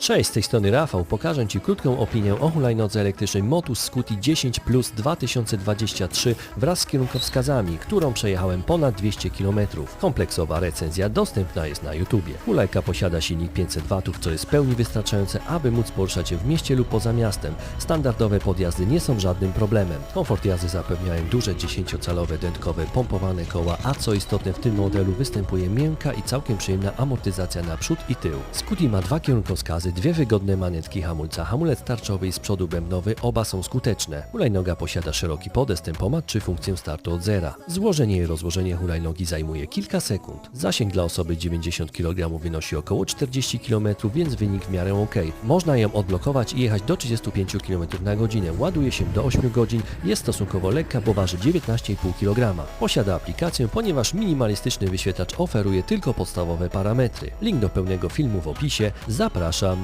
Cześć, z tej strony Rafał. Pokażę Ci krótką opinię o hulajnodze elektrycznej Motus Scuti 10 Plus 2023 wraz z kierunkowskazami, którą przejechałem ponad 200 km. Kompleksowa recenzja dostępna jest na YouTubie. Hulajka posiada silnik 500 W, co jest w pełni wystarczające, aby móc poruszać się w mieście lub poza miastem. Standardowe podjazdy nie są żadnym problemem. Komfort jazdy zapewniają duże 10-calowe dętkowe pompowane koła, a co istotne w tym modelu występuje miękka i całkiem przyjemna amortyzacja na przód i tył. Scuti ma dwa kierunkowskazy, dwie wygodne manetki hamulca, hamulec tarczowy i z przodu bębnowy, oba są skuteczne. Hulajnoga posiada szeroki podest, tempomat czy funkcję startu od zera. Złożenie i rozłożenie hulajnogi zajmuje kilka sekund. Zasięg dla osoby 90 kg wynosi około 40 km, więc wynik w miarę ok. Można ją odblokować i jechać do 35 km na godzinę. Ładuje się do 8 godzin, jest stosunkowo lekka, bo waży 19,5 kg. Posiada aplikację, ponieważ minimalistyczny wyświetlacz oferuje tylko podstawowe parametry. Link do pełnego filmu w opisie. Zapraszam.